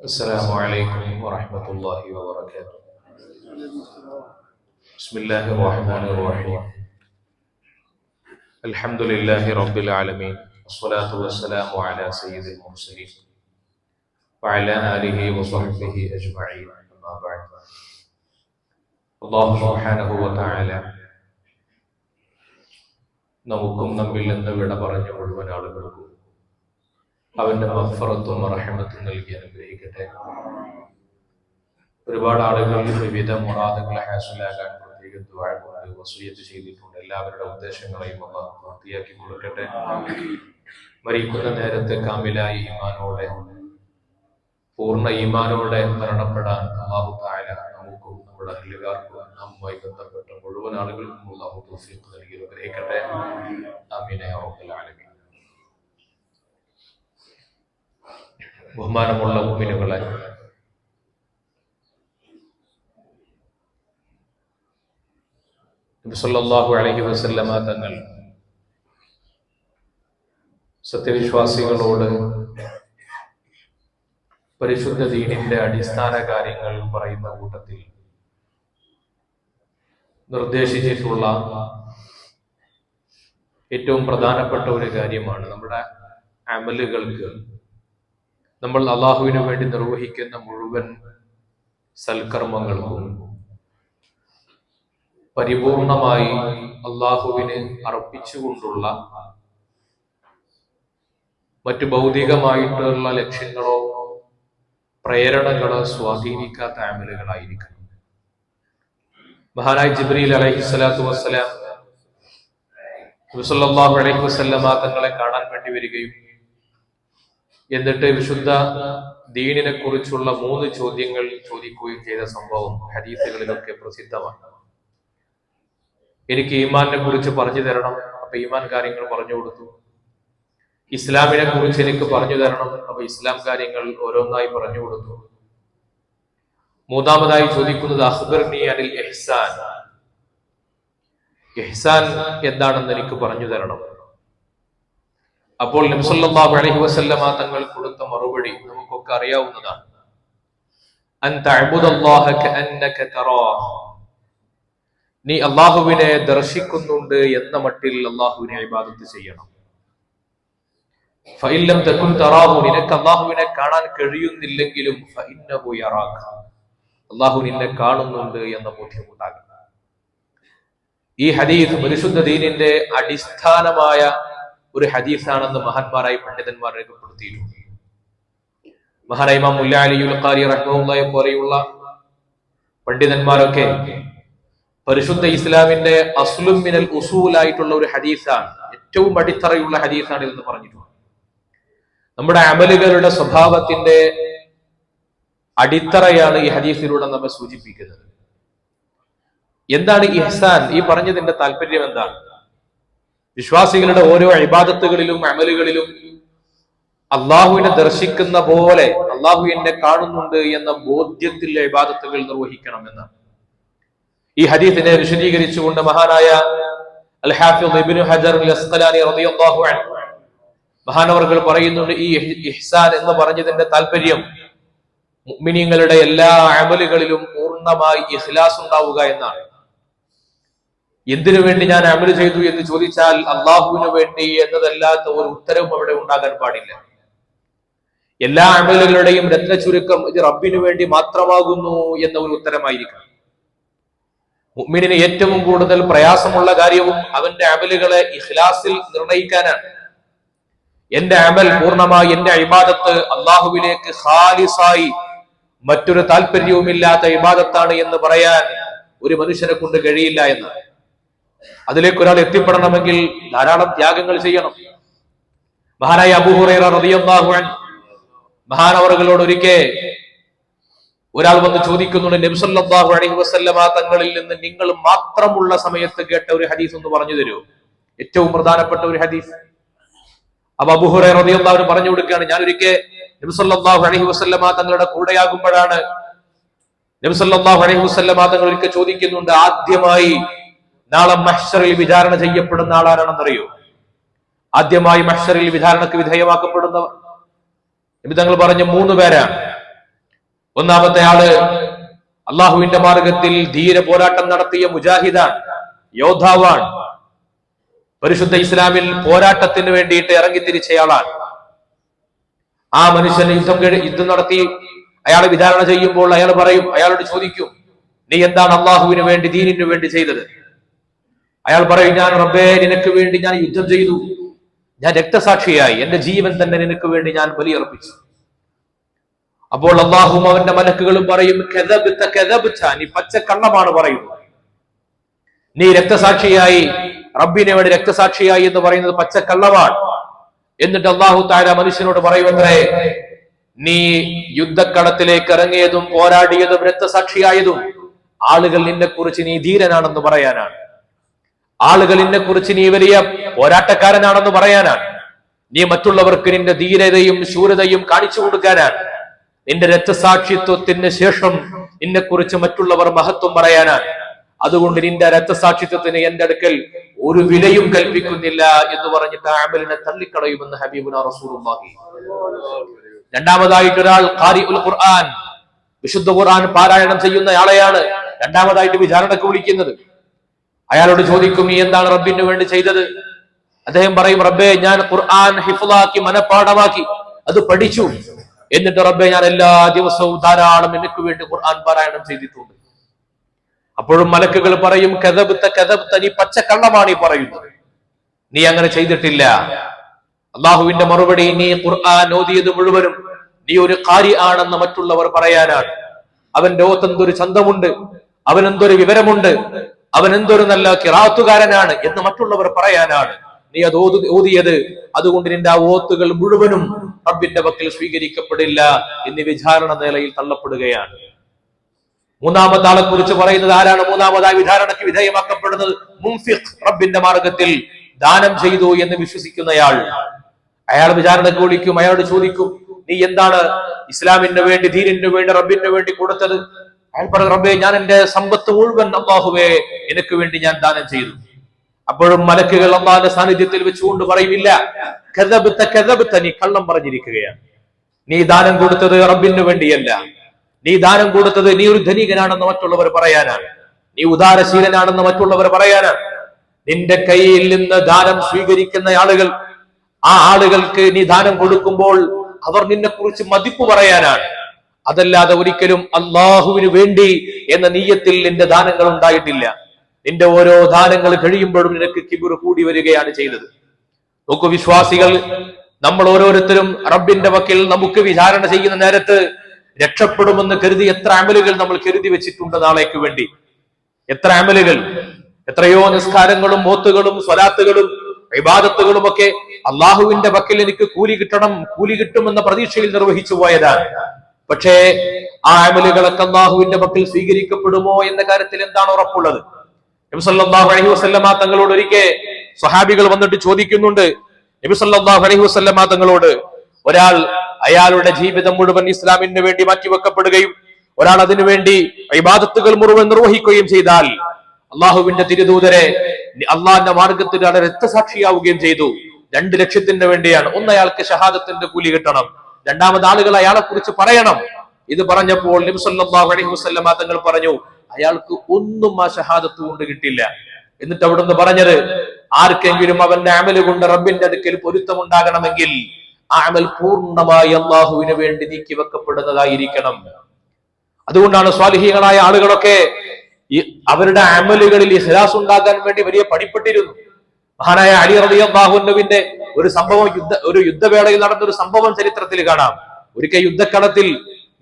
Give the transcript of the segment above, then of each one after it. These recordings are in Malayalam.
السلام عليكم ورحمة الله وبركاته بسم الله الرحمن الرحيم الحمد لله رب العالمين والصلاة والسلام على سيد المرسلين وعلى آله وصحبه أجمعين أما بعد الله سبحانه وتعالى നമുക്കും നമ്മിൽ നിന്ന് വിട പറഞ്ഞ മുഴുവൻ ആളുകൾക്കും അവന്റെ മഫറത്തും റഹമത്തും നൽകി അനുഗ്രഹിക്കട്ടെ. ഒരുപാട് ആളുകൾ വിവിധ മുറാദങ്ങളെ ഹാസിലാകാൻ ചെയ്തിട്ടുണ്ട്. എല്ലാവരുടെ ഉദ്ദേശങ്ങളെയും അള്ളാഹു പൂർത്തിയാക്കി കൊടുക്കട്ടെ. മരിക്കുന്ന നേരത്തെ കാമിലായ ഈമാനോടെ പൂർണ ഈമാനോടെ മരണപ്പെടാൻ അള്ളാഹു താല നമുക്കും നമ്മുടെ അഹ്ലുകാർക്കും നമ്മുമായി ബന്ധപ്പെട്ട മുഴുവൻ ആളുകൾക്കും അള്ളാഹു തൗഫീഖ് നൽകി അനുഗ്രഹിക്കട്ടെ. ആമീന യാ ബഹുമാനമുള്ള മുമിനുകളെ സല്ലല്ലാഹു അലഹി വസല്ലമ തങ്ങൾ സത്യവിശ്വാസികളോട് പരിശുദ്ധ ദീനിന്റെ അടിസ്ഥാന കാര്യങ്ങൾ പറയുന്ന കൂട്ടത്തിൽ നിർദ്ദേശിച്ചിട്ടുള്ള ഏറ്റവും പ്രധാനപ്പെട്ട ഒരു കാര്യമാണ് നമ്മുടെ അമലുകൾക്ക് നമ്മൾ അള്ളാഹുവിന് വേണ്ടി നിർവഹിക്കുന്ന മുഴുവൻ സൽക്കർമ്മങ്ങൾക്കും പരിപൂർണമായി അള്ളാഹുവിന് അർപ്പിച്ചുകൊണ്ടുള്ള മറ്റു ഭൗതികമായിട്ടുള്ള ലക്ഷ്യങ്ങളോ പ്രേരണകളോ സ്വാധീനിക്കാത്ത ആമലുകളായിരിക്കണം മഹാനായി ജിബ്രീൽ അലൈഹി സ്വലാത്തു വസ്സലാം നബിസല്ലാഹു അലൈഹി തങ്ങളെ കാണാൻ വേണ്ടി വരികയും എന്നിട്ട് വിശുദ്ധ ദീനിനെ കുറിച്ചുള്ള മൂന്ന് ചോദ്യങ്ങൾ ചോദിക്കുകയും ചെയ്ത സംഭവം ഹദീസുകളിലൊക്കെ പ്രസിദ്ധമാണ്. എനിക്ക് ഈമാനിനെ കുറിച്ച് പറഞ്ഞു തരണം അപ്പൊ ഈമാൻ കാര്യങ്ങൾ പറഞ്ഞു കൊടുത്തു. ഇസ്ലാമിനെ കുറിച്ച് എനിക്ക് പറഞ്ഞു തരണം അപ്പൊ ഇസ്ലാം കാര്യങ്ങൾ ഓരോന്നായി പറഞ്ഞു കൊടുത്തു. മൂന്നാമതായി ചോദിക്കുന്നത് അഖ്ബർനി അനിൽ എഹ്സാൻ. എഹ്സാൻ എന്താണെന്ന് എനിക്ക് പറഞ്ഞു തരണം. അപ്പോൾ നബ്സല്ലാഹു അലൈഹി വസല്ലമ തങ്ങൾ കൊടുത്ത മറുപടി നമുക്കൊക്കെ അറിയാവുന്നതാണ്. നീ അള്ളാഹുവിനെ ദർശിക്കുന്നുണ്ട് എന്ന മട്ടിൽ അള്ളാഹുവിനെ ഇബാദത്ത് ചെയ്യണം. ഫഇല്ലം തകുൻ തറാഹു നിനക്ക് അള്ളാഹുവിനെ കാണാൻ കഴിയുന്നില്ലെങ്കിലും അള്ളാഹു നിന്നെ കാണുന്നുണ്ട് എന്ന ബോധ്യം ഉണ്ടാകണം. ഈ ഹദീസ് പരിശുദ്ധ ദീനിന്റെ അടിസ്ഥാനമായ ഒരു ഹദീസാണെന്ന് മഹാന്മാരായ പണ്ഡിതന്മാർ രേഖപ്പെടുത്തിയിട്ടുണ്ട്. മഹാനൈമ മുല്ല അലിയുൽ ഖാരി റഹ്മുള്ളയെ പോലെയുള്ള പണ്ഡിതന്മാരൊക്കെ പരിശുദ്ധ ഇസ്ലാമിന്റെ അസ്ലും മിനൽ ഉസൂലായിട്ടുള്ള ഒരു ഹദീസാണ്. ഏറ്റവും അടിത്തറയുള്ള ഹദീസാണ് ഇതെന്ന് പറഞ്ഞിട്ടുണ്ട്. നമ്മുടെ അമലുകളുടെ സ്വഭാവത്തിന്റെ അടിത്തറയാണ് ഈ ഹദീസിലൂടെ നമ്മെ സൂചിപ്പിക്കുന്നത്. എന്താണ് ഇഹ്സാൻ? ഈ പറഞ്ഞതിന്റെ താല്പര്യം എന്താണ്? വിശ്വാസികളുടെ ഓരോ ഇബാദത്തുകളിലും അമലുകളിലും അള്ളാഹുവിനെ ദർശിക്കുന്ന പോലെ അള്ളാഹു എന്നെ കാണുന്നുണ്ട് എന്ന ബോധ്യത്തിൽ ഇബാദത്തുകൾ നിർവഹിക്കണം എന്ന് ഈ ഹദീഫിനെ വിശദീകരിച്ചുകൊണ്ട് മഹാനായ മഹാനവർകൾ പറയുന്നുണ്ട് ഈ ഇഹ്സാൻ എന്ന് പറഞ്ഞതിന്റെ താല്പര്യം മുഅ്മിനീങ്ങളുടെ എല്ലാ അമലുകളിലും പൂർണമായി ഇഹ്ലാസ് ഉണ്ടാവുക എന്നാണ്. എന്തിനു വേണ്ടി ഞാൻ അമൽ ചെയ്തു എന്ന് ചോദിച്ചാൽ അള്ളാഹുവിന് വേണ്ടി എന്നതല്ലാത്ത ഒരു ഉത്തരവും അവിടെ ഉണ്ടാകാൻ പാടില്ല. എല്ലാ അമലുകളുടെയും രത്ന ചുരുക്കം ഇത് റബ്ബിനു വേണ്ടി മാത്രമാകുന്നു എന്ന ഒരു ഉത്തരമായിരിക്കണം. മുമ്മിനിന് ഏറ്റവും കൂടുതൽ പ്രയാസമുള്ള കാര്യവും അവന്റെ അമലുകളെ ഇഖ്ലാസിൽ നിർണയിക്കാനാണ്. എന്റെ അമൽ പൂർണമായി എന്റെ ഇബാദത്ത് അള്ളാഹുവിലേക്ക് ഖാലിസായി മറ്റൊരു താല്പര്യവുമില്ലാത്ത ഇബാദത്താണ് എന്ന് പറയാൻ ഒരു മനുഷ്യനെ കൊണ്ട് കഴിയില്ല എന്ന് അതിലേക്ക് ഒരാൾ എത്തിപ്പെടണമെങ്കിൽ ധാരാളം ത്യാഗങ്ങൾ ചെയ്യണം. മഹാനായ അബൂഹുറൈറ മഹാനവറുകളോട് ഒരിക്കെ ഒരാൾ വന്ന് ചോദിക്കുന്നുണ്ട് നബ്സല്ലാഹു അലൈഹി വസല്ലമ തങ്ങളിൽ നിന്ന് നിങ്ങൾ മാത്രമുള്ള സമയത്ത് കേട്ട ഒരു ഹദീസ് എന്ന് പറഞ്ഞു തരൂ ഏറ്റവും പ്രധാനപ്പെട്ട ഒരു ഹദീസ്. അപ്പൊ അബുഹുറ റളിയല്ലാഹു പറഞ്ഞു കൊടുക്കുകയാണ് ഞാൻ ഒരിക്കൽ നബ്സല്ലാഹു അലൈഹി വസല്ലമ തങ്ങളുടെ കൂടെയാകുമ്പോഴാണ് നബ്സല്ലാഹു അലൈഹി വസല്ലമ തങ്ങൾ ഒരിക്കൽ ചോദിക്കുന്നുണ്ട് ആദ്യമായി നാളെ മഹ്ഷറിൽ വിചാരണ ചെയ്യപ്പെടുന്ന ആളാരാണെന്നറിയോ? ആദ്യമായി മഹ്ഷറിൽ വിചാരണക്ക് വിധേയമാക്കപ്പെടുന്നവർ. തങ്ങൾ പറഞ്ഞ മൂന്ന് പേരാണ്. ഒന്നാമത്തെ ആൾ അള്ളാഹുവിന്റെ മാർഗത്തിൽ ധീര പോരാട്ടം നടത്തിയ മുജാഹിദാണ് യോദ്ധാവാണ്. പരിശുദ്ധ ഇസ്ലാമിൽ പോരാട്ടത്തിന് വേണ്ടിയിട്ട് ഇറങ്ങിത്തിരിച്ചയാളാണ്. ആ മനുഷ്യൻ യുദ്ധം യുദ്ധം നടത്തി അയാളെ വിചാരണ ചെയ്യുമ്പോൾ അയാൾ പറയും അയാളോട് ചോദിക്കും നീ എന്താണ് അള്ളാഹുവിന് വേണ്ടി ദീനിനു വേണ്ടി ചെയ്തത്? അയാൾ പറയും ഞാൻ റബ്ബേ നിനക്ക് വേണ്ടി ഞാൻ യുദ്ധം ചെയ്തു. ഞാൻ രക്തസാക്ഷിയായി. എന്റെ ജീവൻ തന്നെ നിനക്ക് വേണ്ടി ഞാൻ ബലിയർപ്പിച്ചു. അപ്പോൾ അള്ളാഹും അവന്റെ മലക്കുകളും പറയും നീ പച്ച പച്ചക്കള്ളമാണ് പറയുന്നത്. നീ രക്തസാക്ഷിയായി. റബ്ബിനെ വേണ്ടി രക്തസാക്ഷിയായി എന്ന് പറയുന്നത് പച്ച കള്ളമാണ്. എന്നിട്ട് അള്ളാഹു താര മനുഷ്യനോട് പറയുമത്രേ നീ യുദ്ധക്കളത്തിലേക്ക് ഇറങ്ങിയതും പോരാടിയതും രക്തസാക്ഷിയായതും ആളുകൾ നിന്നെ കുറിച്ച് നീ ധീരനാണെന്ന് പറയാനാണ്. ആളുകൾ നിന്നെ കുറിച്ച് നീ വലിയ പോരാട്ടക്കാരനാണെന്ന് പറയാനാണ്. നീ മറ്റുള്ളവർക്ക് നിന്റെ ധീരതയും ശൂരതയും കാണിച്ചു കൊടുക്കാനാണ്. നിന്റെ രക്തസാക്ഷിത്വത്തിന് ശേഷം നിന്നെ കുറിച്ച് മറ്റുള്ളവർ മഹത്വം പറയാനാണ്. അതുകൊണ്ട് നിന്റെ രക്തസാക്ഷിത്വത്തിന് എന്റെ അടുക്കൽ ഒരു വിലയും കൽപ്പിക്കുന്നില്ല എന്ന് പറഞ്ഞിട്ട് ആമലിനെ തള്ളിക്കളയുമെന്ന് ഹബീബുന റസൂലുള്ളാഹി. രണ്ടാമതായിട്ട് ഒരാൾ ഖാരി ഉൽ ഖുർആൻ വിശുദ്ധ ഖുർആൻ പാരായണം ചെയ്യുന്ന ആളെയാണ് രണ്ടാമതായിട്ട് വിചാരണക്ക് വിളിക്കുന്നത്. അയാളോട് ചോദിക്കും നീ എന്താണ് റബ്ബിന് വേണ്ടി ചെയ്തത്? അദ്ദേഹം പറയും റബ്ബേ ഞാൻ ഖുർആൻ ഹിഫുലാക്കി മനഃപ്പാഠമാക്കി അത് പഠിച്ചു. എന്നിട്ട് റബ്ബെ ഞാൻ എല്ലാ ദിവസവും ധാരാളം എനിക്ക് വേണ്ടി ഖുർആൻ പാരായണം ചെയ്തിട്ടുണ്ട്. അപ്പോഴും മലക്കുകൾ പറയും കഥപുത്ത കഥപുത്ത നീ പച്ചക്കള്ളമാണ് ഈ പറയുന്നത്. നീ അങ്ങനെ ചെയ്തിട്ടില്ല. അള്ളാഹുവിന്റെ മറുപടി നീ ഖുർആൻ ഓതിയത് മുഴുവനും നീ ഒരു കാര്യ ആണെന്ന് മറ്റുള്ളവർ പറയാനാണ്. അവൻ ഓത്തെന്തൊരു ചന്തമുണ്ട് അവനെന്തൊരു വിവരമുണ്ട് അവൻ എന്തൊരു നല്ല കിറാത്തുകാരനാണ് എന്ന് മറ്റുള്ളവർ പറയാനാണ്. നീ അത് ഓതു ഓതിയത്. അതുകൊണ്ട് നിന്റെ ആ ഓത്തുകൾ മുഴുവനും റബ്ബിന്റെ പക്കൽ സ്വീകരിക്കപ്പെടില്ല എന്ന് വിചാരണ നിലയിൽ തള്ളപ്പെടുകയാണ്. മൂന്നാമത്തെ ആളെ കുറിച്ച് പറയുന്നത് ആരാണ്? മൂന്നാമതായി വിചാരണയ്ക്ക് വിധേയമാക്കപ്പെടുന്നത് മുംഫിഖ് റബ്ബിന്റെ മാർഗത്തിൽ ദാനം ചെയ്തു എന്ന് വിശ്വസിക്കുന്നയാൾ. അയാൾ വിചാരണയ്ക്ക് വിളിക്കും അയാളോട് ചോദിക്കും നീ എന്താണ് ഇസ്ലാമിന് വേണ്ടി ധീരന് വേണ്ടി റബ്ബിന് വേണ്ടി കൊടുത്തത്? അയാൾ പറഞ്ഞു റബ്ബേ ഞാൻ എന്റെ സമ്പത്ത് മുഴുവൻ അള്ളാഹുവേ എനിക്ക് വേണ്ടി ഞാൻ ദാനം ചെയ്തു. അപ്പോഴും മലക്കുകൾ അള്ളാഹിന്റെ സാന്നിധ്യത്തിൽ വെച്ചുകൊണ്ട് പറയുന്നില്ല കഥപിത്ത കഥപിത്ത നീ കള്ളം പറഞ്ഞിരിക്കുകയാണ്. നീ ദാനം കൊടുത്തത് റബ്ബിന് വേണ്ടിയല്ല. നീ ദാനം കൊടുത്തത് നീ ഒരു ധനികനാണെന്ന് മറ്റുള്ളവർ പറയാനാണ്. നീ ഉദാരശീലനാണെന്ന് മറ്റുള്ളവർ പറയാനാണ്. നിന്റെ കയ്യിൽ നിന്ന് ദാനം സ്വീകരിക്കുന്ന ആളുകൾ ആ ആളുകൾക്ക് നീ ദാനം കൊടുക്കുമ്പോൾ അവർ നിന്നെ കുറിച്ച് മതിപ്പ് പറയാനാണ്. അതല്ലാതെ ഒരിക്കലും അള്ളാഹുവിന് വേണ്ടി എന്ന നീയത്തിൽ നിന്റെ ദാനങ്ങൾ ഉണ്ടായിട്ടില്ല. നിന്റെ ഓരോ ദാനങ്ങൾ കഴിയുമ്പോഴും നിനക്ക് കിബുർ കൂടി വരികയാണ് ചെയ്തത്. നോക്കൂ വിശ്വാസികൾ നമ്മൾ ഓരോരുത്തരും റബ്ബിന്റെ വക്കിൽ നമുക്ക് വിചാരണ ചെയ്യുന്ന നേരത്ത് രക്ഷപ്പെടുമെന്ന് കരുതി എത്ര അമലുകൾ നമ്മൾ കരുതി വെച്ചിട്ടുണ്ട് നാളേക്ക് വേണ്ടി. എത്ര അമലുകൾ എത്രയോ നിസ്കാരങ്ങളും മോത്തുകളും സ്വലാത്തുകളും വിവാദത്തുകളും ഒക്കെ അള്ളാഹുവിന്റെ വക്കിൽ എനിക്ക് കൂലി കിട്ടണം കൂലി കിട്ടുമെന്ന പ്രതീക്ഷയിൽ നിർവഹിച്ചു പോയതാണ്. പക്ഷേ ആ അമലുകളൊക്കെ അള്ളാഹുവിന്റെ പക്കൽ സ്വീകരിക്കപ്പെടുമോ എന്ന കാര്യത്തിൽ എന്താണ് ഉറപ്പുള്ളത്? നബി സല്ലല്ലാഹു അലൈഹി വസല്ലമ തങ്ങളോട് ഒരിക്കൽ സ്വഹാബികൾ വന്നിട്ട് ചോദിക്കുന്നുണ്ട്. നബി സല്ലല്ലാഹു അലൈഹി വസല്ലമ തങ്ങളോട് ഒരാൾ അയാളുടെ ജീവിതം മുഴുവൻ ഇസ്ലാമിന് വേണ്ടി മാറ്റിവെക്കപ്പെടുകയും ഒരാൾ അതിനുവേണ്ടി ഇബാദത്തുകൾ മുഴുവൻ നിർവഹിക്കുകയും ചെയ്താൽ അള്ളാഹുവിന്റെ തിരുദൂതരെ അള്ളാഹിന്റെ മാർഗത്തിൽ അയാൾ രക്തസാക്ഷിയാവുകയും ചെയ്തു. രണ്ട് ലക്ഷ്യത്തിന് വേണ്ടിയാണ്. ഒന്ന് അയാൾക്ക് ഷഹാദത്തിന്റെ കൂലി കിട്ടണം. രണ്ടാമത് ആളുകൾ അയാളെ കുറിച്ച് പറയണം. ഇത് പറഞ്ഞപ്പോൾ അലൈഹി തങ്ങൾ പറഞ്ഞു അയാൾക്ക് ഒന്നും ആ ഷഹാദത്ത് കൊണ്ട് കിട്ടില്ല. എന്നിട്ട് അവിടുന്ന് പറഞ്ഞത് ആർക്കെങ്കിലും അവന്റെ അമൽ കൊണ്ട് റബ്ബിന്റെ അടുക്കൽ പൊരുത്തമുണ്ടാകണമെങ്കിൽ ആ അമൽ പൂർണമായി അള്ളാഹുവിന് വേണ്ടി നീക്കി വെക്കപ്പെടുന്നതായിരിക്കണം. അതുകൊണ്ടാണ് സ്വാലിഹികളായ ആളുകളൊക്കെ ഈ അവരുടെ അമലുകളിൽ ഇഹ്ലാസ് ഉണ്ടാകാൻ വേണ്ടി വലിയ പണിപ്പെട്ടിരുന്നു. മഹാനായ അലി റളിയല്ലാഹുവിന്റെ ഒരു സംഭവം യുദ്ധ ഒരു യുദ്ധവേളയിൽ നടന്ന ഒരു സംഭവം ചരിത്രത്തിൽ കാണാം. ഒരിക്കൽ യുദ്ധക്കളത്തിൽ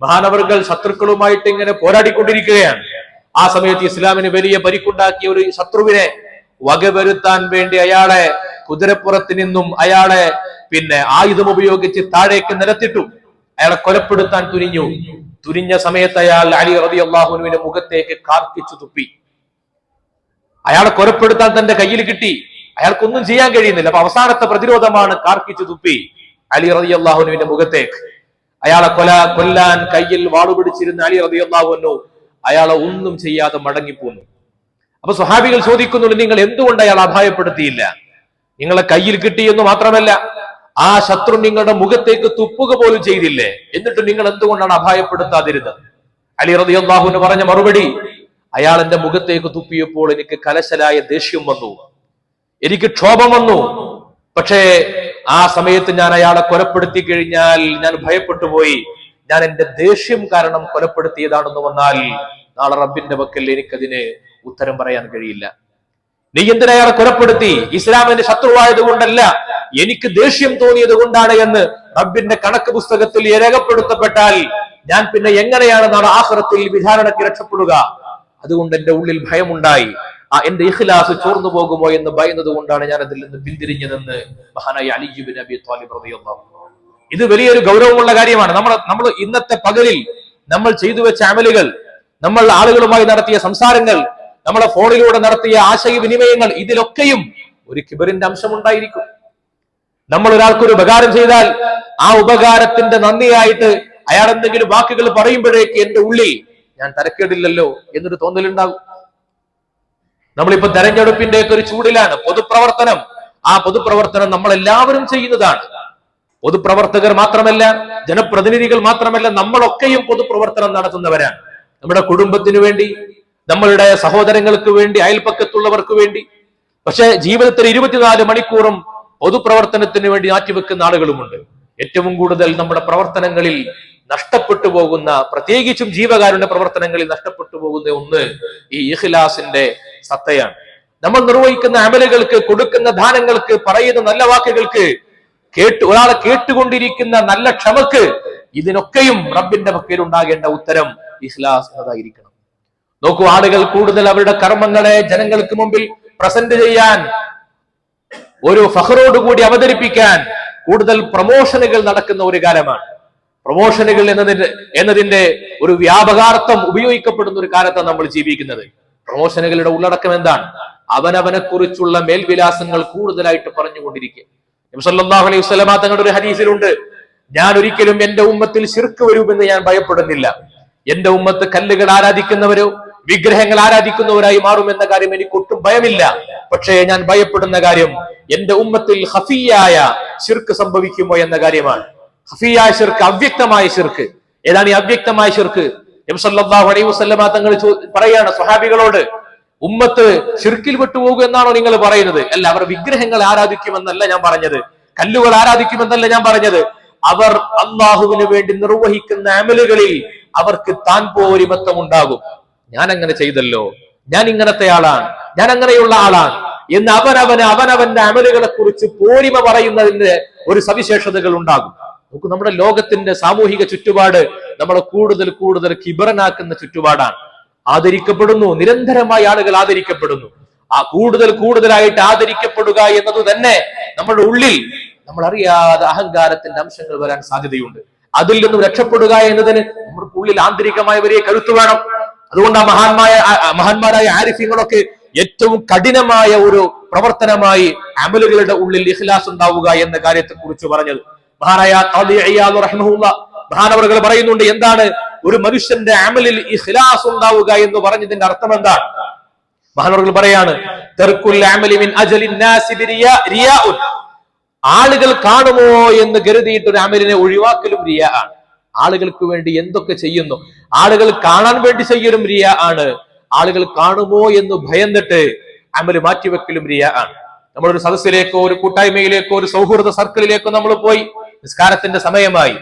മഹാനവറുകൾ ശത്രുക്കളുമായിട്ട് ഇങ്ങനെ പോരാടിക്കൊണ്ടിരിക്കുകയാണ്. ആ സമയത്ത് ഇസ്ലാമിന് വലിയ പരിക്കുണ്ടാക്കിയ ഒരു ശത്രുവിനെ വകവരുത്താൻ വേണ്ടി അയാളെ കുതിരപ്പുറത്ത് നിന്നും അയാളെ പിന്നെ ആയുധം ഉപയോഗിച്ച് താഴേക്ക് നിരത്തിട്ടു അയാളെ കൊലപ്പെടുത്താൻ തുനിഞ്ഞു. തുനിഞ്ഞ സമയത്ത് അയാൾ അലി റബി അള്ളാഹുനുവിന്റെ മുഖത്തേക്ക് കാർത്തിച്ചു തുപ്പി. അയാളെ കൊലപ്പെടുത്താൻ തന്റെ കയ്യിൽ കിട്ടി. അയാൾക്കൊന്നും ചെയ്യാൻ കഴിയുന്നില്ല. അപ്പൊ അവസാനത്തെ പ്രതിരോധമാണ് കാർക്കിച്ചു തുപ്പി. അലി റതി അള്ളാഹുനുവിന്റെ മുഖത്തേക്ക്. അയാളെ കൊല കൊല്ലാൻ കയ്യിൽ വാളു പിടിച്ചിരുന്ന അലി റതി അള്ളാഹുനു അയാളെ ഒന്നും ചെയ്യാതെ മടങ്ങിപ്പോന്നു. അപ്പൊ സ്വഹാബികൾ ചോദിക്കുന്നുണ്ട് നിങ്ങൾ എന്തുകൊണ്ട് അയാൾ അഭായപ്പെടുത്തിയില്ല നിങ്ങളെ കയ്യിൽ കിട്ടി എന്ന് മാത്രമല്ല ആ ശത്രു നിങ്ങളുടെ മുഖത്തേക്ക് തുപ്പുക പോലും ചെയ്തില്ലേ? എന്നിട്ട് നിങ്ങൾ എന്തുകൊണ്ടാണ് അഭായപ്പെടുത്താതിരുന്നത് അലി റളിയല്ലാഹുവിന് പറഞ്ഞ മറുപടി അയാൾ എന്റെ മുഖത്തേക്ക് തുപ്പിയപ്പോൾ എനിക്ക് കലശലായ ദേഷ്യം വന്നു. എനിക്ക് ക്ഷോഭം വന്നു. പക്ഷേ ആ സമയത്ത് ഞാൻ അയാളെ കൊലപ്പെടുത്തി കഴിഞ്ഞാൽ ഞാൻ ഭയപ്പെട്ടു പോയി. ഞാൻ എന്റെ ദേഷ്യം കാരണം കൊലപ്പെടുത്തിയതാണെന്ന് വന്നാൽ നാളെ റബ്ബിന്റെ പക്കൽ എനിക്കതിന് ഉത്തരം പറയാൻ കഴിയില്ല. നീ എന്തിനാ അയാളെ കൊലപ്പെടുത്തി? ഇസ്ലാമിന്റെ ശത്രുവായത് കൊണ്ടല്ല. എനിക്ക് ദേഷ്യം തോന്നിയത് കൊണ്ടാണ് എന്ന് റബ്ബിന്റെ കണക്ക് പുസ്തകത്തിൽ രേഖപ്പെടുത്തപ്പെട്ടാൽ ഞാൻ പിന്നെ എങ്ങനെയാണ് നാളെ ആഹ്റത്തിൽ വിചാരണയ്ക്ക് രക്ഷപ്പെടുക? അതുകൊണ്ട് എന്റെ ഉള്ളിൽ ഭയമുണ്ടായി. ആ എന്റെ ഇഖ്ലാസ് ചോർന്നു പോകുമോ എന്ന് ഭയന്നത് കൊണ്ടാണ് ഞാൻ അതിൽ നിന്ന് പിന്തിരിഞ്ഞതെന്ന് മഹാനായ അലിജുബിൻ നബി താലിബ് റളിയല്ലാഹു ഇത് വലിയൊരു ഗൗരവമുള്ള കാര്യമാണ്. നമ്മൾ നമ്മൾ ഇന്നത്തെ പകലിൽ നമ്മൾ ചെയ്തു വെച്ച അമലുകൾ നമ്മൾ ആളുകളുമായി നടത്തിയ സംസാരങ്ങൾ നമ്മളെ ഫോണിലൂടെ നടത്തിയ ആശയവിനിമയങ്ങൾ ഇതിലൊക്കെയും ഒരു കിബറിന്റെ അംശമുണ്ടായിരിക്കും. നമ്മൾ ഒരാൾക്കൊരു ഉപകാരം ചെയ്താൽ ആ ഉപകാരത്തിന്റെ നന്ദിയായിട്ട് അയാൾ എന്തെങ്കിലും വാക്കുകൾ പറയുമ്പോഴേക്ക് എന്റെ ഉള്ളിൽ ഞാൻ തരക്കേടില്ലല്ലോ എന്നൊരു തോന്നലുണ്ടാകും. നമ്മളിപ്പോ തെരഞ്ഞെടുപ്പിന്റെ ഒക്കെ ഒരു ചൂടിലാണ്. പൊതുപ്രവർത്തനം. ആ പൊതുപ്രവർത്തനം നമ്മൾ എല്ലാവരും ചെയ്യുന്നതാണ്. പൊതുപ്രവർത്തകർ മാത്രമല്ല ജനപ്രതിനിധികൾ മാത്രമല്ല നമ്മളൊക്കെയും പൊതുപ്രവർത്തനം നടത്തുന്നവരാണ്. നമ്മുടെ കുടുംബത്തിന് വേണ്ടി നമ്മളുടെ സഹോദരങ്ങൾക്ക് വേണ്ടി അയൽപ്പക്കത്തുള്ളവർക്ക് വേണ്ടി. പക്ഷെ ജീവിതത്തിൽ ഇരുപത്തിനാല് മണിക്കൂറും പൊതുപ്രവർത്തനത്തിന് വേണ്ടി മാറ്റിവെക്കുന്ന ആളുകളുമുണ്ട്. ഏറ്റവും കൂടുതൽ നമ്മുടെ പ്രവർത്തനങ്ങളിൽ നഷ്ടപ്പെട്ടു പോകുന്ന പ്രത്യേകിച്ചും ജീവകാരുണ്യ പ്രവർത്തനങ്ങളിൽ നഷ്ടപ്പെട്ടു പോകുന്ന ഒന്ന് ഈ ഇഖ്ലാസിന്റെ സത്തയാണ്. നമ്മൾ നിർവഹിക്കുന്ന അമലുകൾക്ക് കൊടുക്കുന്ന ദാനങ്ങൾക്ക് പറയുന്ന നല്ല വാക്കുകൾക്ക് കേട്ട് ഒരാളെ കേട്ടുകൊണ്ടിരിക്കുന്ന നല്ല ക്ഷമക്ക് ഇതിനൊക്കെയും റബ്ബിന്റെ പക്കയിൽ ഉണ്ടാകേണ്ട ഉത്തരം ഇഖ്ലാസ് എന്നതായിരിക്കണം. നോക്കൂ ആളുകൾ കൂടുതൽ അവരുടെ കർമ്മങ്ങളെ ജനങ്ങൾക്ക് മുമ്പിൽ പ്രസന്റ് ചെയ്യാൻ ഒരു ഫഹറോടുകൂടി അവതരിപ്പിക്കാൻ കൂടുതൽ പ്രമോഷനുകൾ നടക്കുന്ന ഒരു കാലമാണ്. പ്രമോഷനുകൾ എന്നതിന്റെ എന്നതിന്റെ ഒരു വ്യാപകാർത്ഥം ഉപയോഗിക്കപ്പെടുന്ന ഒരു കാലത്താണ് നമ്മൾ ജീവിക്കുന്നത്. പ്രൊമോഷനുകളുടെ ഉള്ളടക്കം എന്താണ്? അവനവനെ കുറിച്ചുള്ള മേൽവിലാസങ്ങൾ കൂടുതലായിട്ട് പറഞ്ഞുകൊണ്ടിരിക്കുക. അലൈഹി വസല്ലമ തങ്ങളുടെ ഒരു ഹദീസിലുണ്ട്. ഞാൻ ഒരിക്കലും എന്റെ ഉമ്മത്തിൽ ശിർക്ക് വരുമെന്ന് ഞാൻ ഭയപ്പെടുന്നില്ല. എന്റെ ഉമ്മത്ത് കല്ലുകൾ ആരാധിക്കുന്നവരോ വിഗ്രഹങ്ങൾ ആരാധിക്കുന്നവരായി മാറുമെന്ന കാര്യം എനിക്ക് ഒട്ടും ഭയമില്ല. പക്ഷേ ഞാൻ ഭയപ്പെടുന്ന കാര്യം എന്റെ ഉമ്മത്തിൽ ഹഫിയായ ശിർക്ക് സംഭവിക്കുമോ എന്ന കാര്യമാണ്. ഹഫിയായ ശിർക്ക് അവ്യക്തമായ ശിർക്ക്. ഏതാണ് ഈ അവ്യക്തമായ ശിർക്ക്? നബി സല്ലല്ലാഹു അലൈഹി വസല്ലമ തങ്ങൾ പറയാണ് സ്വഹാബികളോട് ഉമ്മത്ത് ശിർക്കിൽ വിട്ടുപോകും എന്നാണോ നിങ്ങൾ പറയുന്നത്? അല്ല അവർ വിഗ്രഹങ്ങൾ ആരാധിക്കുമെന്നല്ല ഞാൻ പറഞ്ഞത്. കല്ലുകൾ ആരാധിക്കുമെന്നല്ല ഞാൻ പറഞ്ഞത്. അവർ അള്ളാഹുവിന് വേണ്ടി നിർവഹിക്കുന്ന അമലുകളിൽ അവർക്ക് താൻ പോരിമത്വം ഉണ്ടാകും ഞാൻ അങ്ങനെ ചെയ്തല്ലോ. ഞാൻ ഇങ്ങനത്തെ ആളാണ് ഞാൻ അങ്ങനെയുള്ള ആളാണ്. എന്ന് അവനവന് അവനവന്റെ അമലുകളെ കുറിച്ച് പോരിമ പറയുന്നതിന്റെ ഒരു സവിശേഷതകൾ ഉണ്ടാകും. നമുക്ക് നമ്മുടെ ലോകത്തിന്റെ സാമൂഹിക ചുറ്റുപാട് നമ്മളെ കൂടുതൽ കൂടുതൽ കിബറനാക്കുന്ന ചുറ്റുപാടാണ്. ആദരിക്കപ്പെടുന്നു നിരന്തരമായി ആളുകൾ ആദരിക്കപ്പെടുന്നു. ആ കൂടുതൽ കൂടുതലായിട്ട് ആദരിക്കപ്പെടുക എന്നത് തന്നെ നമ്മുടെ ഉള്ളിൽ നമ്മൾ അറിയാതെ അഹങ്കാരത്തിന്റെ അംശങ്ങൾ വരാൻ സാധ്യതയുണ്ട്. അതിൽ നിന്നും രക്ഷപ്പെടുക എന്നതിന് നമ്മുടെ ഉള്ളിൽ ആന്തരികമായ വലിയ കരുത്ത് വേണം. അതുകൊണ്ട് ആ മഹാന്മായ മഹാന്മാരായ ആരിഫ്യങ്ങളൊക്കെ ഏറ്റവും കഠിനമായ ഒരു പ്രവർത്തനമായി അമലുകളുടെ ഉള്ളിൽ ഇഖ്ലാസ് ഉണ്ടാവുക എന്ന കാര്യത്തെ കുറിച്ച് പറഞ്ഞത്. മഹാനവറുകൾ പറയുന്നുണ്ട് എന്താണ്? ഒരു മനുഷ്യന്റെ അമലിൽ ഇഖ്ലാസ് ഉണ്ടാവുക എന്ന് പറഞ്ഞതിന്റെ അർത്ഥം എന്താണ് മഹാനവറുകൾ പറയാണ് ആളുകൾ കാണുമോ എന്ന് കരുതിയിട്ട് ഒരു അമലിനെ ഒഴിവാക്കലും റിയ ആണ്. ആളുകൾക്ക് വേണ്ടി എന്തൊക്കെ ചെയ്യുന്നു? ആളുകൾ കാണാൻ വേണ്ടി ചെയ്യലും റിയ ആണ്. ആളുകൾ കാണുമോ എന്ന് ഭയന്നിട്ട് അമൽ മാറ്റിവെക്കലും റിയ ആണ്. നമ്മളൊരു സദസ്സിലേക്കോ ഒരു കൂട്ടായ്മയിലേക്കോ ഒരു സൗഹൃദ സർക്കിളിലേക്കോ നമ്മൾ പോയി നിസ്കാരത്തിന്റെ സമയമായി.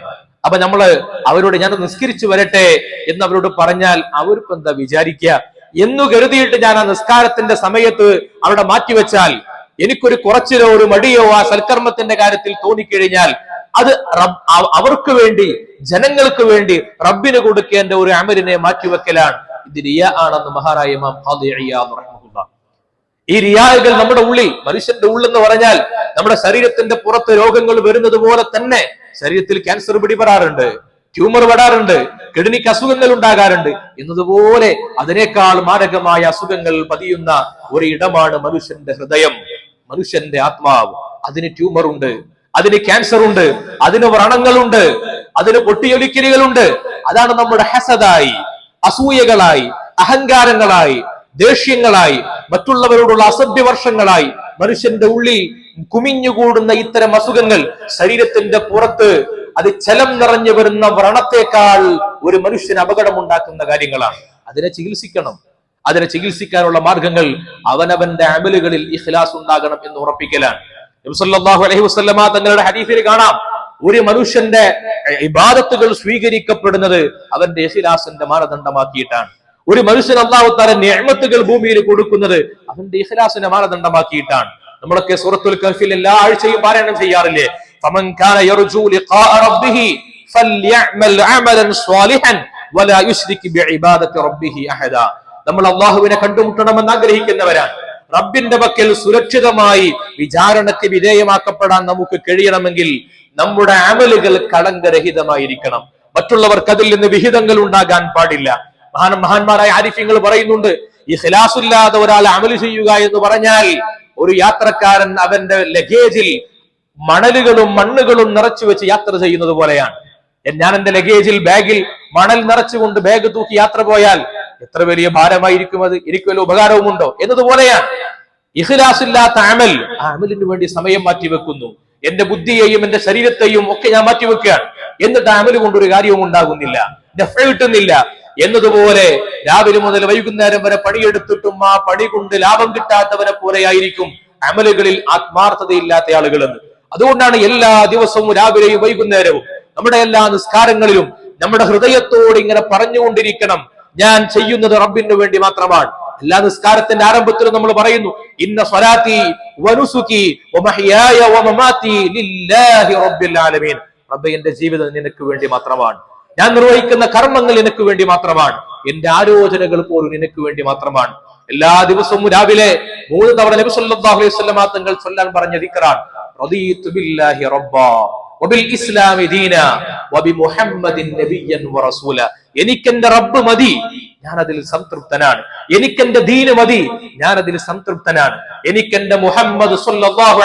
അപ്പൊ നമ്മൾ അവരോട് ഞാൻ നിസ്കരിച്ചു വരട്ടെ എന്ന് അവരോട് പറഞ്ഞാൽ അവർക്ക് എന്താ വിചാരിക്കുക? എന്നു കരുതിയിട്ട് ഞാൻ ആ നിസ്കാരത്തിന്റെ സമയത്ത് അവിടെ മാറ്റിവെച്ചാൽ എനിക്കൊരു കുറച്ചിലോ ഒരു മടിയോ ആ സൽക്കർമ്മത്തിന്റെ കാര്യത്തിൽ തോന്നിക്കഴിഞ്ഞാൽ അത് അവർക്ക് വേണ്ടി ജനങ്ങൾക്ക് വേണ്ടി റബ്ബിന് കൊടുക്കേണ്ട ഒരു അമലിനെ മാറ്റിവെക്കലാണ്. ഇത് റിയ ആണെന്ന് മഹാരായ ഇമാം ഈ റിയായകൾ നമ്മുടെ ഉള്ളിൽ മനുഷ്യന്റെ ഉള്ളെന്ന് പറഞ്ഞാൽ നമ്മുടെ ശരീരത്തിന്റെ പുറത്ത് രോഗങ്ങൾ വരുന്നത് പോലെ തന്നെ ശരീരത്തിൽ ക്യാൻസർ പിടിപെടാറുണ്ട് ട്യൂമർ വരാറുണ്ട് കിഡ്നിക്ക് അസുഖങ്ങൾ ഉണ്ടാകാറുണ്ട്. എന്നതുപോലെ അതിനേക്കാൾ മാരകമായ അസുഖങ്ങൾ പതിയുന്ന ഒരു ഇടമാണ് മനുഷ്യന്റെ ഹൃദയം മനുഷ്യന്റെ ആത്മാവ്. അതിന് ട്യൂമർ ഉണ്ട് അതിന് ക്യാൻസർ ഉണ്ട് അതിന് വ്രണങ്ങളുണ്ട് അതിന് പൊട്ടിയൊലിക്കലുകളുണ്ട്. അതാണ് നമ്മുടെ ഹസദായി അസൂയകളായി അഹങ്കാരങ്ങളായി ദേഷ്യങ്ങളായി മറ്റുള്ളവരോടുള്ള അസഭ്യവർഷങ്ങളായി മനുഷ്യന്റെ ഉള്ളിൽ കുമിഞ്ഞുകൂടുന്ന ഇത്തരം അസുഖങ്ങൾ ശരീരത്തിന്റെ പുറത്ത് അത് ചലം നിറഞ്ഞു വരുന്ന വ്രണത്തേക്കാൾ ഒരു മനുഷ്യന് അപകടമുണ്ടാക്കുന്ന കാര്യങ്ങളാണ്. അതിനെ ചികിത്സിക്കണം. അതിനെ ചികിത്സിക്കാനുള്ള മാർഗങ്ങൾ അവനവന്റെ അമലുകളിൽ ഇഖ്ലാസ് ഉണ്ടാകണം എന്ന് ഉറപ്പിക്കലാണ്. അലൈഹി വസല്ലമ തങ്ങളുടെ ഹദീസിൽ കാണാം. ഒരു മനുഷ്യന്റെ ഇബാദത്തുകൾ സ്വീകരിക്കപ്പെടുന്നത് അവന്റെ ഇഖ്ലാസിന്റെ മാനദണ്ഡമാക്കിയിട്ടാണ്. ഒരു മനുഷ്യൻ അള്ളാഹു താല നിഅമത്തുകൾ ഭൂമിയിൽ കൊടുക്കുന്നത് അവന്റെ ഇഹ്ലാസിനെ മാനദണ്ഡമാക്കിയിട്ടാണ്. നമ്മളൊക്കെ സൂറത്തുൽ കഹ്ഫിൽ എല്ലാ ആഴ്ചയും പാരായണം ചെയ്യാറില്ലേ? നമ്മൾ അള്ളാഹുവിനെ കണ്ടുമുട്ടണമെന്ന് ആഗ്രഹിക്കുന്നവരാണ്. റബ്ബിന്റെ പക്കൽ സുരക്ഷിതമായി വിചാരണയ്ക്ക് വിധേയമാക്കപ്പെടാൻ നമുക്ക് കഴിയണമെങ്കിൽ നമ്മുടെ അമലുകൾ കളങ്കരഹിതമായിരിക്കണം. മറ്റുള്ളവർക്ക് അതിൽ നിന്ന് വിഹിതങ്ങൾ ഉണ്ടാകാൻ പാടില്ല. മഹാൻ മഹാന്മാരായ ആരിഫ്യങ്ങൾ പറയുന്നുണ്ട് ഈ ഖിലാസില്ലാതെ ഒരാൾ അമൽ ചെയ്യുക എന്ന് പറഞ്ഞാൽ ഒരു യാത്രക്കാരൻ അവന്റെ ലഗേജിൽ മണലുകളും മണ്ണുകളും നിറച്ചു വെച്ച് യാത്ര ചെയ്യുന്നത് പോലെയാണ്. ഞാൻ എന്റെ ലഗേജിൽ ബാഗിൽ മണൽ നിറച്ചുകൊണ്ട് ബാഗ് തൂക്കി യാത്ര പോയാൽ എത്ര വലിയ ഭാരമായിരിക്കും അത്? എനിക്ക് വല്ല ഉപകാരവുമുണ്ടോ? എന്നതുപോലെയാണ്. ഇഖ്ലാസില്ലാത്ത അമൽ ആ അമലിന് വേണ്ടി സമയം മാറ്റി വെക്കുന്നു എന്റെ ബുദ്ധിയെയും എന്റെ ശരീരത്തെയും ഒക്കെ ഞാൻ മാറ്റി വെക്കുകയാണ്. എന്നിട്ട് അമൽ കൊണ്ടൊരു കാര്യവും ഉണ്ടാകുന്നില്ല. ഡെഫ് കിട്ടുന്നില്ല. എന്നതുപോലെ രാവിലെ മുതൽ വൈകുന്നേരം വരെ പണിയെടുത്തിട്ടും ആ പണി കൊണ്ട് ലാഭം കിട്ടാത്തവരെ പോലെയായിരിക്കും അമലുകളിൽ ആത്മാർത്ഥതയില്ലാത്ത ആളുകളെന്ന്. അതുകൊണ്ടാണ് എല്ലാ ദിവസവും രാവിലെയും വൈകുന്നേരവും നമ്മുടെ എല്ലാ നിസ്കാരങ്ങളിലും നമ്മുടെ ഹൃദയത്തോട് ഇങ്ങനെ പറഞ്ഞുകൊണ്ടിരിക്കണം. ഞാൻ ചെയ്യുന്നത് റബ്ബിനു വേണ്ടി മാത്രമാണ്. എല്ലാ നിസ്കാരത്തിന്റെ ആരംഭത്തിലും നമ്മൾ പറയുന്നു ഇന്ന സ്വലാത്തി വനുസുക്കി റബ്ബേ എന്റെ ജീവിതം നിനക്ക് വേണ്ടി മാത്രമാണ്. ഞാൻ നിർവഹിക്കുന്ന കർമ്മങ്ങൾ നിനക്ക് വേണ്ടി മാത്രമാണ്. എന്റെ ആലോചനകൾ പോലും നിനക്ക് വേണ്ടി മാത്രമാണ്. എല്ലാ ദിവസവും രാവിലെ മൂന്ന് തവണ നബി സല്ലല്ലാഹു അലൈഹി വസല്ലമ തങ്ങൾ ചൊല്ലാൻ പറഞ്ഞ ദിക്റാൻ റദീതു ബില്ലാഹി റബ്ബ വബിൽ ഇസ്ലാമി ദീന വബി മുഹമ്മദിൻ നബിയ്യൻ വറസൂല എന്റെ റബ്ബ് മതി. ഞാൻ അതിൽ സംതൃപ്തനാണ്. എനിക്കെന്റെ ദീന് മതി ഞാൻ അതിൽ സംതൃപ്തനാണ്. എനിക്കെന്റെ മുഹമ്മദ്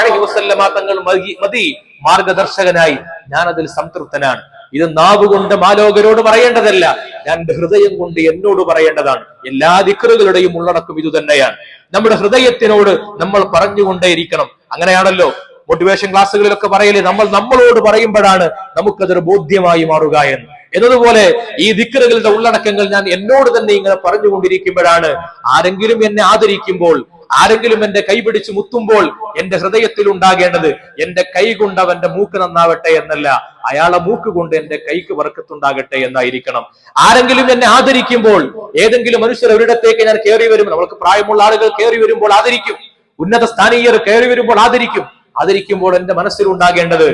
അലൈഹി വസല്ലമ തങ്ങൾ മതി മാർഗദർശകനായി ഞാൻ അതിൽ സംതൃപ്തനാണ്. ഇത് നാവുകൊണ്ട് മാലോകരോട് പറയേണ്ടതല്ല ഞാൻ ഹൃദയം കൊണ്ട് എന്നോട് പറയേണ്ടതാണ്. എല്ലാ ദിക്കറുകളുടെയും ഉള്ളടക്കം ഇത് തന്നെയാണ്. നമ്മുടെ ഹൃദയത്തിനോട് നമ്മൾ പറഞ്ഞുകൊണ്ടേയിരിക്കണം. അങ്ങനെയാണല്ലോ മോട്ടിവേഷൻ ക്ലാസ്സുകളിലൊക്കെ പറയലേ നമ്മൾ നമ്മളോട് പറയുമ്പോഴാണ് നമുക്കതൊരു ബോധ്യമായി മാറുക എന്ന്. എന്നതുപോലെ ഈ ദിക്കറുകളുടെ ഉള്ളടക്കങ്ങൾ ഞാൻ എന്നോട് തന്നെ ഇങ്ങനെ പറഞ്ഞുകൊണ്ടിരിക്കുമ്പോഴാണ് ആരെങ്കിലും എന്നെ ആദരിക്കുമ്പോൾ ആരെങ്കിലും എന്റെ കൈ പിടിച്ച് മുത്തുമ്പോൾ എന്റെ ഹൃദയത്തിൽ ഉണ്ടാകേണ്ടത് എന്റെ കൈ കൊണ്ട് അവന്റെ മൂക്ക് നന്നാവട്ടെ എന്നല്ല. അയാളെ മൂക്ക് കൊണ്ട് എന്റെ കൈക്ക് വറക്കത്തുണ്ടാകട്ടെ എന്നായിരിക്കണം. ആരെങ്കിലും എന്നെ ആദരിക്കുമ്പോൾ ഏതെങ്കിലും മനുഷ്യർ ഒരിടത്തേക്ക് ഞാൻ കയറി വരും. നമ്മൾക്ക് പ്രായമുള്ള ആളുകൾ കയറി വരുമ്പോൾ ആദരിക്കും. ഉന്നത സ്ഥാനീയർ കയറി വരുമ്പോൾ ആദരിക്കും. ആദരിക്കുമ്പോൾ എന്റെ മനസ്സിൽ ഉണ്ടാകേണ്ടത്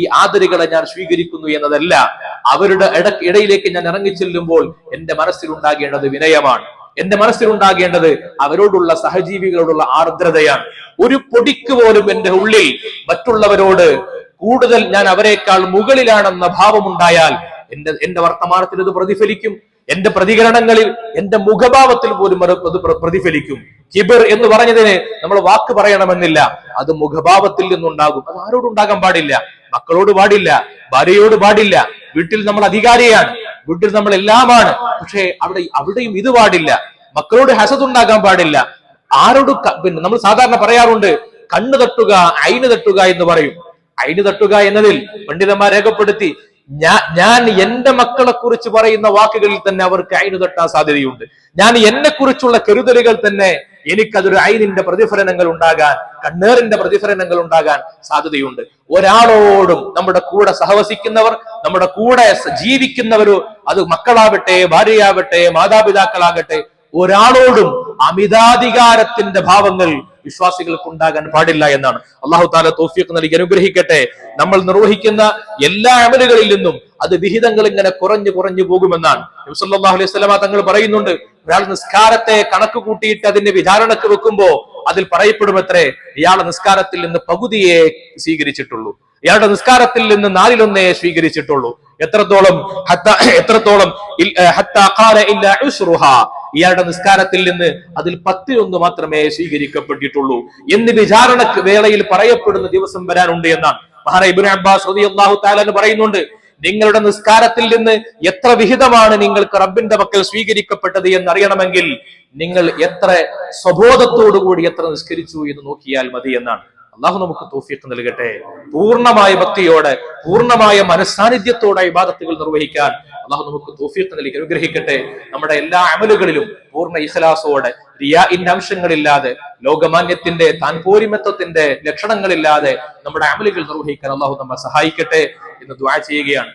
ഈ ആദരികളെ ഞാൻ സ്വീകരിക്കുന്നു എന്നതല്ല. അവരുടെ ഇട ഇടയിലേക്ക് ഞാൻ ഇറങ്ങിച്ചെല്ലുമ്പോൾ എന്റെ മനസ്സിൽ ഉണ്ടാകേണ്ടത് വിനയമാണ്. എന്റെ മനസ്സിൽ ഉണ്ടാകേണ്ടത് അവരോടുള്ള സഹജീവികളോടുള്ള ആർദ്രതയാണ്. ഒരു പൊടിക്ക് പോലും എന്റെ ഉള്ളിൽ മറ്റുള്ളവരോട് കൂടുതൽ ഞാൻ അവരെക്കാൾ മുകളിലാണെന്ന ഭാവമുണ്ടായാൽ എന്റെ എന്റെ വർത്തമാനത്തിൽ ഇത് പ്രതിഫലിക്കും. എന്റെ പ്രതികരണങ്ങളിൽ എന്റെ മുഖഭാവത്തിൽ പോലും അത് പ്രതിഫലിക്കും. കിബർ എന്ന് പറഞ്ഞതിന് നമ്മൾ വാക്ക് പറയണമെന്നില്ല. അത് മുഖഭാവത്തിൽ നിന്നുണ്ടാകും. അത് ആരോടും ഉണ്ടാകാൻ പാടില്ല. മക്കളോട് പാടില്ല. ഭാര്യയോട് പാടില്ല. വീട്ടിൽ നമ്മൾ അധികാരിയാണ്. വീട്ടിൽ നമ്മൾ എല്ലാമാണ്. പക്ഷേ അവിടെ അവിടെയും ഇത് പാടില്ല. മക്കളോട് ഹസത് ഉണ്ടാകാൻ പാടില്ല. ആരോട് പിന്നെ നമ്മൾ സാധാരണ പറയാറുണ്ട് കണ്ണു തട്ടുക അയിന് തട്ടുക എന്ന് പറയും. അയിന് തട്ടുക എന്നതിൽ പണ്ഡിതന്മാർ രേഖപ്പെടുത്തി ഞാൻ എന്റെ മക്കളെ കുറിച്ച് പറയുന്ന വാക്കുകളിൽ തന്നെ അവർക്ക് അയിന് തട്ടാൻ സാധ്യതയുണ്ട്. ഞാൻ എന്നെ കുറിച്ചുള്ള കരുതലുകൾ തന്നെ എനിക്കതൊരു അയിനിന്റെ പ്രതിഫലനങ്ങൾ ഉണ്ടാകാൻ കണ്ണേറിന്റെ പ്രതിഫലനങ്ങൾ ഉണ്ടാകാൻ സാധ്യതയുണ്ട്. ഒരാളോടും നമ്മുടെ കൂടെ സഹവസിക്കുന്നവർ നമ്മുടെ കൂടെ ജീവിക്കുന്നവരോ അത് മക്കളാവട്ടെ ഭാര്യയാവട്ടെ മാതാപിതാക്കളാകട്ടെ ഒരാളോടും അമിതാധികാരത്തിന്റെ ഭാവങ്ങൾ വിശ്വാസികൾക്ക് ഉണ്ടാകാൻ പാടില്ല എന്നാണ്. അള്ളാഹു താല തോഫിയൊക്കെ നൽകി അനുഗ്രഹിക്കട്ടെ. നമ്മൾ നിർവഹിക്കുന്ന എല്ലാ അമലുകളിൽ നിന്നും അത് വിഹിതങ്ങൾ ഇങ്ങനെ കുറഞ്ഞു കുറഞ്ഞു പോകുമെന്നാണ്. അലൈഹി തങ്ങൾ പറയുന്നുണ്ട് ഒരാൾ നിസ്കാരത്തെ കണക്ക് കൂട്ടിയിട്ട് അതിന്റെ വിചാരണക്ക് വെക്കുമ്പോ അതിൽ പറയപ്പെടുമത്രേ ഇയാളെ നിസ്കാരത്തിൽ നിന്ന് പകുതിയെ സ്വീകരിച്ചിട്ടുള്ളൂ. ഇയാളുടെ നിസ്കാരത്തിൽ നിന്ന് നാലിലൊന്നേ സ്വീകരിച്ചിട്ടുള്ളൂ. എത്രത്തോളം എത്രത്തോളം. ഇയാളുടെ നിസ്കാരത്തിൽ നിന്ന് അതിൽ പത്തിലൊന്ന് മാത്രമേ സ്വീകരിക്കപ്പെട്ടിട്ടുള്ളൂ. എന്ന് വിചാരണ വേളയിൽ പറയപ്പെടുന്ന ദിവസം വരാനുണ്ട് എന്നാണ് മഹാന അബ്ബാസ് അള്ളാഹു തആല എന്ന് പറയുന്നുണ്ട്. നിങ്ങളുടെ നിസ്കാരത്തിൽ നിന്ന് എത്ര വിഹിതമാണ് നിങ്ങൾക്ക് റബ്ബിന്റെ പക്കൽ സ്വീകരിക്കപ്പെട്ടത് എന്നറിയണമെങ്കിൽ നിങ്ങൾ എത്ര സ്വബോധത്തോടു കൂടി എത്ര നിസ്കരിച്ചു എന്ന് നോക്കിയാൽ മതി എന്നാണ്. അള്ളാഹു നമുക്ക് തോഫിക്ക് നൽകട്ടെ. പൂർണമായ ഭക്തിയോടെ പൂർണമായ മനസ്സാന്നിധ്യത്തോടെ ഇബാദത്തുകൾ നിർവഹിക്കാൻ അള്ളാഹു നമുക്ക് തോഫിക്ക് നൽകി അനുഗ്രഹിക്കട്ടെ. നമ്മുടെ എല്ലാ അമലുകളിലും പൂർണ ഇഖലാസോടെ റിയാഇന്റെ അംശങ്ങളില്ലാതെ ലോകമാന്യത്തിന്റെ താൻ പോരിമത്വത്തിന്റെ ലക്ഷണങ്ങളില്ലാതെ നമ്മുടെ അമലുകൾ നിർവഹിക്കാൻ അള്ളാഹു നമ്മെ സഹായിക്കട്ടെ എന്ന് ദ്വാ ചെയ്യുകയാണ്.